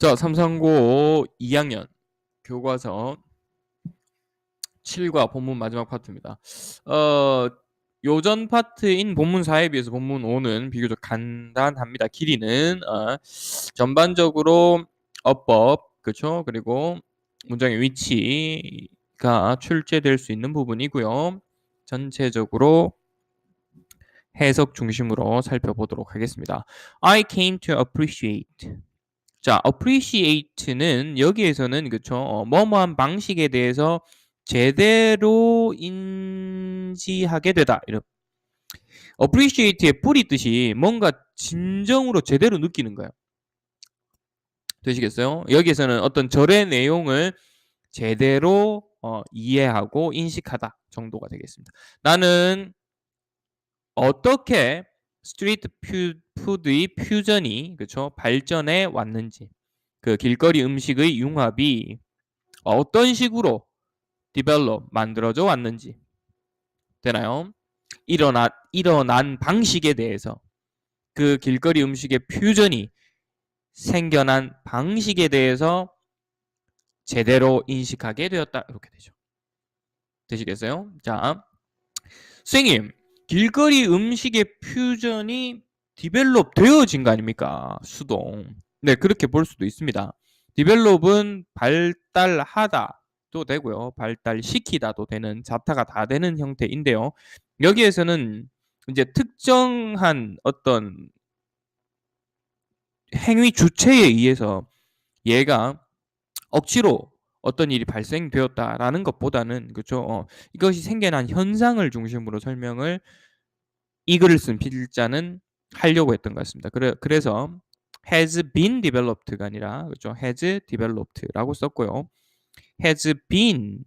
자, 삼상고 2학년 교과서 7과 본문 마지막 파트입니다. 어, 요전 파트인 본문 4에 비해서 본문 5는 비교적 간단합니다. 길이는 어, 전반적으로 어법, 그렇죠? 그리고 문장의 위치가 출제될 수 있는 부분이고요. 전체적으로 해석 중심으로 살펴보도록 하겠습니다. I came to appreciate. 자, appreciate는 여기에서는 그쵸 어, 뭐뭐한 방식에 대해서 제대로 인지하게 되다. 이런 appreciate의 뿌리 뜻이 뭔가 진정으로 제대로 느끼는 거예요. 되시겠어요? 여기에서는 어떤 절의 내용을 제대로 어, 이해하고 인식하다 정도가 되겠습니다. 나는 어떻게 스트리트 퓨, 푸드의 퓨전이 그쵸 발전해 왔는지 그 길거리 음식의 융합이 어떤 식으로 디벨롭 만들어져 왔는지 되나요? 일어나 일어난 방식에 대해서 그 길거리 음식의 퓨전이 생겨난 방식에 대해서 제대로 인식하게 되었다 이렇게 되죠. 되시겠어요? 자, 선생님 길거리 음식의 퓨전이 디벨롭 되어진 거 아닙니까? 수동. 네, 그렇게 볼 수도 있습니다. 디벨롭은 발달하다도 되고요. 발달시키다도 되는 자타가 다 되는 형태인데요. 여기에서는 이제 특정한 어떤 행위 주체에 의해서 얘가 억지로 어떤 일이 발생되었다라는 것보다는 그죠 어, 이것이 생겨난 현상을 중심으로 설명을 이 글을 쓴 필자는 하려고 했던 것 같습니다. 그래, 그래서 has been developed가 아니라 그죠 has developed라고 썼고요. has been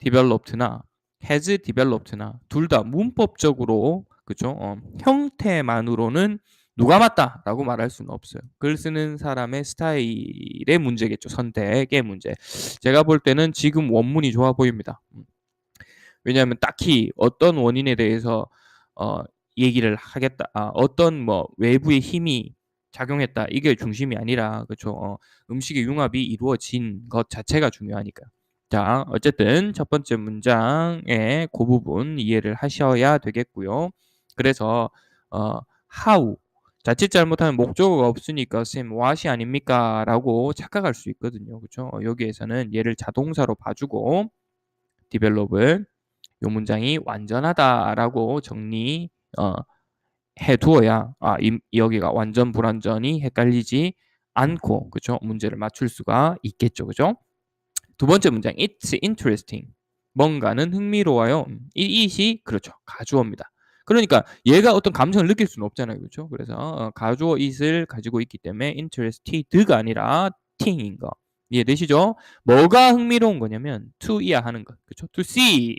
developed나 has developed나 둘 다 문법적으로 그죠 어, 형태만으로는 누가 맞다라고 말할 수는 없어요. 글 쓰는 사람의 스타일의 문제겠죠. 선택의 문제. 제가 볼 때는 지금 원문이 좋아 보입니다. 음. 왜냐하면 딱히 어떤 원인에 대해서 어, 얘기를 하겠다. 아, 어떤 뭐 외부의 힘이 작용했다. 이게 중심이 아니라 그렇죠. 어, 음식의 융합이 이루어진 것 자체가 중요하니까. 자, 어쨌든 첫 번째 문장의 그 부분 이해를 하셔야 되겠고요. 그래서 어, how 자칫 잘못하면 목적어가 없으니까 쌤 what이 아닙니까? 라고 착각할 수 있거든요. 그렇죠? 여기에서는 얘를 자동사로 봐주고 develop을 요 문장이 완전하다라고 정리 어, 해 두어야 아, 이, 여기가 완전 불완전이 헷갈리지 않고 그죠 문제를 맞출 수가 있겠죠. 그죠? 두 번째 문장 it's interesting. 뭔가는 흥미로워요. 이 it이 그렇죠. 가주어입니다. 그러니까 얘가 어떤 감정을 느낄 수는 없잖아요. 그렇죠 그래서 어, 가주어 it을 가지고 있기 때문에 interested가 아니라 ting인 거. 이해되시죠? 뭐가 흥미로운 거냐면 to이야 하는 것. 그렇죠 to see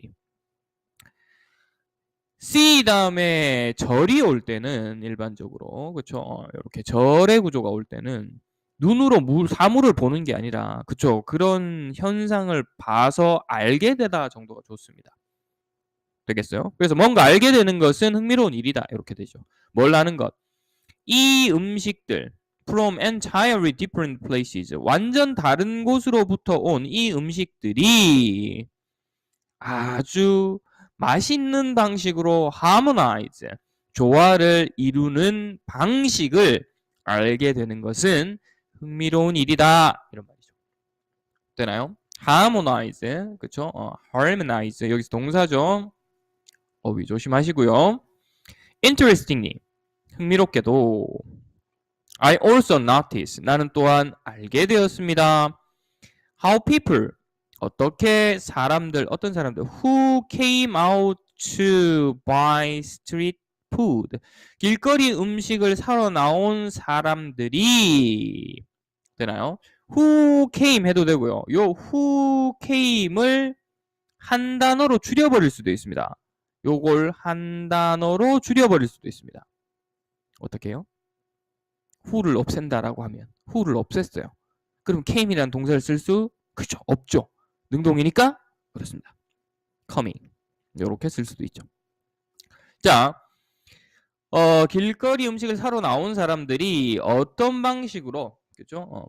C 다음에 절이 올 때는 일반적으로 그렇죠 이렇게 절의 구조가 올 때는 눈으로 물, 사물을 보는 게 아니라 그렇죠 그런 현상을 봐서 알게 되다 정도가 좋습니다. 되겠어요? 그래서 뭔가 알게 되는 것은 흥미로운 일이다. 이렇게 되죠. 뭘 아는 것 이 음식들 from entirely different places 완전 다른 곳으로부터 온 이 음식들이 아주 맛있는 방식으로 harmonize, 조화를 이루는 방식을 알게 되는 것은 흥미로운 일이다. 이런 말이죠. 되나요? harmonize, 그쵸? 어, harmonize, 여기서 동사죠. 어휘 조심하시고요. interestingly, 흥미롭게도 I also notice, 나는 또한 알게 되었습니다. How people, 어떻게 사람들 어떤 사람들 who came out to buy street food 길거리 음식을 사러 나온 사람들이 되나요? who came 해도 되고요. 요 who came을 한 단어로 줄여버릴 수도 있습니다. 요걸 한 단어로 줄여버릴 수도 있습니다. 어떻게 해요? who를 없앤다라고 하면 who를 없앴어요. 그럼 came이라는 동사를 쓸 수 그죠 없죠. 능동이니까 그렇습니다. coming 이렇게 쓸 수도 있죠. 자, 어, 길거리 음식을 사러 나온 사람들이 어떤 방식으로 그죠? 어.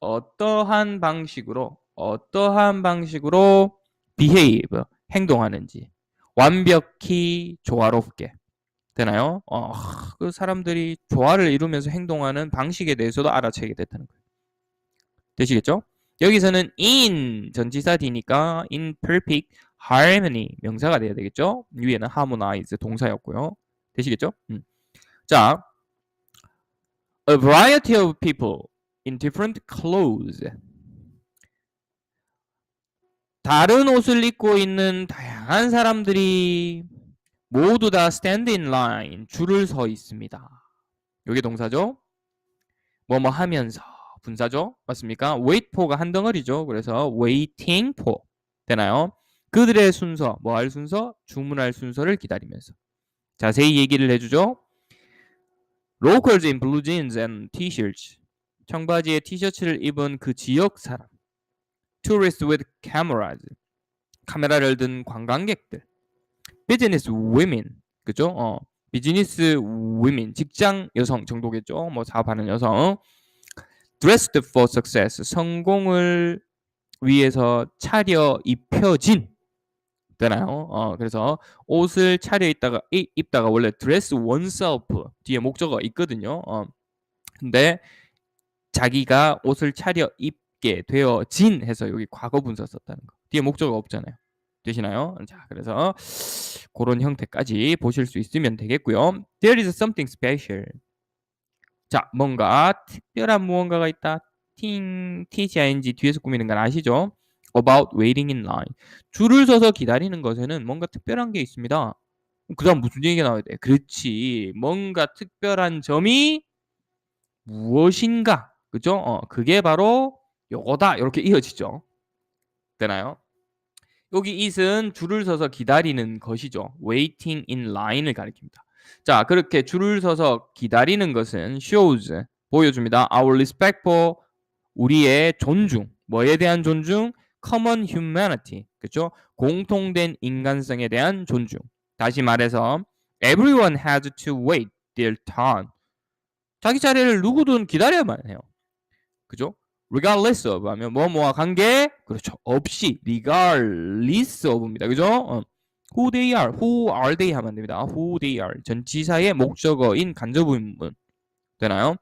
어떠한 방식으로 어떠한 방식으로 behave 행동하는지 완벽히 조화롭게 되나요? 어, 그 사람들이 조화를 이루면서 행동하는 방식에 대해서도 알아채게 됐다는 거예요. 되시겠죠? 여기서는 in 전치사 D니까 in perfect harmony 명사가 돼야 되겠죠? 위에는 harmonize 동사였고요. 되시겠죠? 음. 자, a variety of people in different clothes. 다른 옷을 입고 있는 다양한 사람들이 모두 다 stand in line 줄을 서 있습니다. 여기 동사죠? 뭐뭐 하면서 분사죠? 맞습니까? wait for가 한 덩어리죠. 그래서 waiting for 되나요? 그들의 순서, 뭐 할 순서? 주문할 순서를 기다리면서 자세히 얘기를 해주죠. Locals in blue jeans and t-shirts 청바지에 티셔츠를 입은 그 지역 사람 Tourists with cameras 카메라를 든 관광객들 Business women 그죠? 어, 비즈니스 women 직장 여성 정도겠죠? 뭐 사업하는 여성 Dressed for success 성공을 위해서 차려 입혀진 되나요? 어, 그래서 옷을 차려 입다가 입다가 원래 dress oneself 뒤에 목적어가 있거든요. 어, 근데 자기가 옷을 차려 입게 되어진 해서 여기 과거 분사 썼다는 거. 뒤에 목적어가 없잖아요. 되시나요? 자, 그래서 그런 형태까지 보실 수 있으면 되겠고요. There is something special. 자, 뭔가 특별한 무언가가 있다. ting, tging 뒤에서 꾸미는 건 아시죠? about waiting in line. 줄을 서서 기다리는 것에는 뭔가 특별한 게 있습니다. 그 다음 무슨 얘기가 나와야 돼? 그렇지. 뭔가 특별한 점이 무엇인가? 그죠? 어, 그게 바로 요거다. 이렇게 이어지죠. 되나요? 여기 it은 줄을 서서 기다리는 것이죠. waiting in line을 가리킵니다. 자, 그렇게 줄을 서서 기다리는 것은 shows 보여줍니다. our respect for 우리의 존중. 뭐에 대한 존중? common humanity. 그죠? 공통된 인간성에 대한 존중. 다시 말해서 everyone has to wait their turn. 자기 차례를 누구든 기다려야만 해요. 그죠? regardless of 하면 뭐뭐와 관계 그렇죠. 없이 regardless of입니다. 그죠? 어. Who they are, who are they 하면 됩니다. who they are 전치사의 목적어인 간접의문 되나요?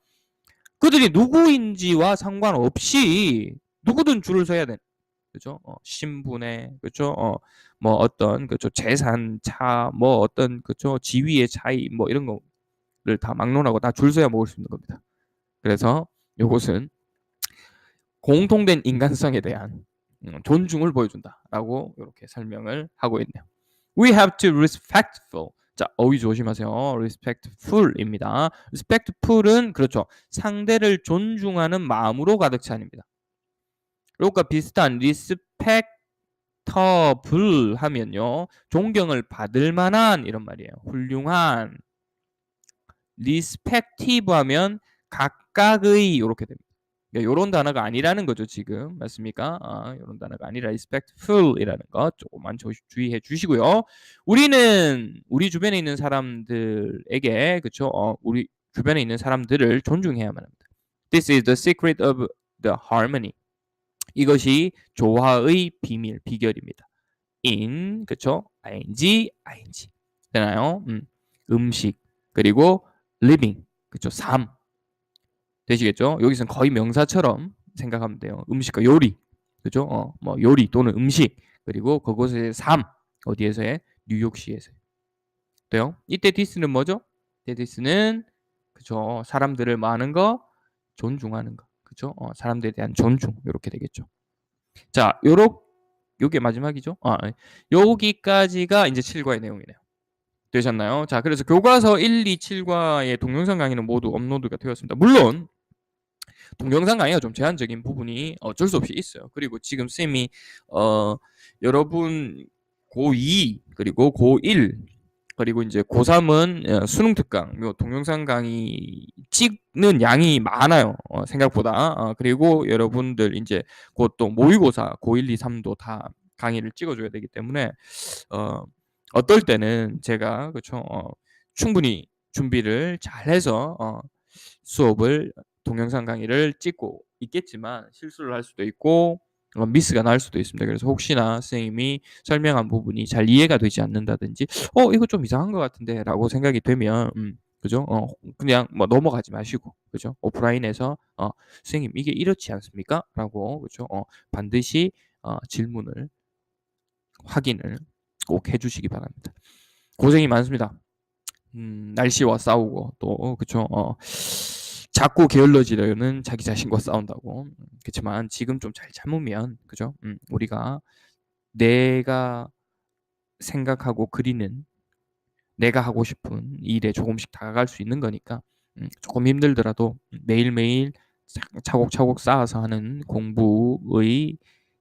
그들이 누구인지와 상관없이 누구든 줄을 서야 돼. 그죠? 어, 신분의 그죠? 어, 뭐 어떤 그죠? 재산 차, 뭐 어떤 그죠? 지위의 차이, 뭐 이런 거를 다 막론하고 다 줄 서야 먹을 수 있는 겁니다. 그래서 이것은 공통된 인간성에 대한 음, 존중을 보여준다라고 이렇게 설명을 하고 있네요. We have to respectful. 자, 어휘 조심하세요. respectful입니다. respectful은 그렇죠. 상대를 존중하는 마음으로 가득 찬입니다. 이것과 비슷한 respectable 하면요. 존경을 받을 만한 이런 말이에요. 훌륭한. respective 하면 각각의 이렇게 됩니다. 그러니까 이런 단어가 아니라는 거죠 지금 맞습니까? 아, 이런 단어가 아니라 respectful이라는 거 조금만 주의해 주시고요. 우리는 우리 주변에 있는 사람들에게 그렇죠? 어, 우리 주변에 있는 사람들을 존중해야만 합니다. This is the secret of the harmony. 이것이 조화의 비밀, 비결입니다. in, 그쵸? ing, ing. 되나요? 음, 음식, 그리고 living, 그쵸? 삶. 되시겠죠? 여기서는 거의 명사처럼 생각하면 돼요. 음식과 요리, 그죠? 어, 뭐 요리 또는 음식, 그리고 그곳의 삶, 어디에서의? 뉴욕시에서. 돼요? 이때 디스는 뭐죠? 이때 디스는, 그죠? 사람들을 많은 거, 존중하는 거. 그죠? 어, 사람들에 대한 존중 이렇게 되겠죠. 자, 요렇 요게 마지막이죠. 아, 여기까지가 이제 7과의 내용이네요. 되셨나요? 자, 그래서 교과서 1, 2, 7과의 동영상 강의는 모두 업로드가 되었습니다. 물론 동영상 강의가 좀 제한적인 부분이 어쩔 수 없이 있어요. 그리고 지금 쌤이 어 여러분 고2 그리고 고1 그리고 이제 고3은 어, 수능 특강, 동영상 강의 찍는 양이 많아요. 어, 생각보다. 어, 그리고 여러분들 이제 곧 또 모의고사 고1, 2, 3도 다 강의를 찍어줘야 되기 때문에 어, 어떨 때는 제가 그렇죠 충분히 준비를 잘해서 어, 수업을 동영상 강의를 찍고 있겠지만 실수를 할 수도 있고 어 미스가 날 수도 있습니다. 그래서 혹시나 선생님이 설명한 부분이 잘 이해가 되지 않는다든지 '어 이거 좀 이상한 것 같은데.'라고 생각이 되면 음 그죠? 어 그냥 뭐 넘어가지 마시고 그죠? 오프라인에서 어 "선생님 이게 이렇지 않습니까?"라고 그죠? 어 반드시 어 질문을 확인을 꼭 해 주시기 바랍니다. 고생이 많습니다. 음 날씨와 싸우고 또 그쵸? 어 자꾸 게을러지려는 자기 자신과 싸운다고. 음 그치만 지금 좀 잘 참으면 그죠? 음 우리가 내가 생각하고 그리는 내가 하고 싶은 일에 조금씩 다가갈 수 있는 거니까 음 조금 힘들더라도 매일매일 차 차곡차곡 쌓아서 하는 공부의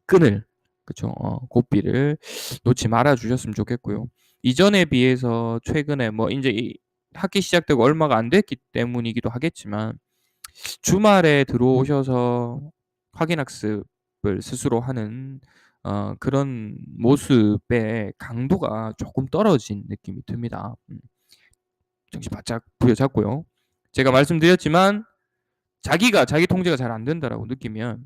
끈을 그쵸? 어 고삐를 놓지 말아 주셨으면 좋겠고요. 이전에 비해서 최근에 뭐 인제 이 학기 시작되고 얼마가 안 됐기 때문이기도 하겠지만 주말에 들어오셔서 확인 학습을 스스로 하는 어 그런 모습의 강도가 조금 떨어진 느낌이 듭니다. 음. 정신 바짝 부여잡고요. 제가 말씀드렸지만 자기가 자기 통제가 잘 안 된다라고 느끼면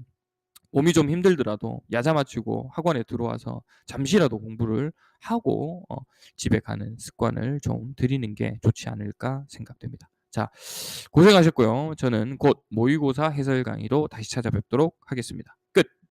몸이 좀 힘들더라도 야자 마치고 학원에 들어와서 잠시라도 공부를 하고 어 집에 가는 습관을 좀 들이는 게 좋지 않을까 생각됩니다. 자 고생하셨고요. 저는 곧 모의고사 해설 강의로 다시 찾아뵙도록 하겠습니다.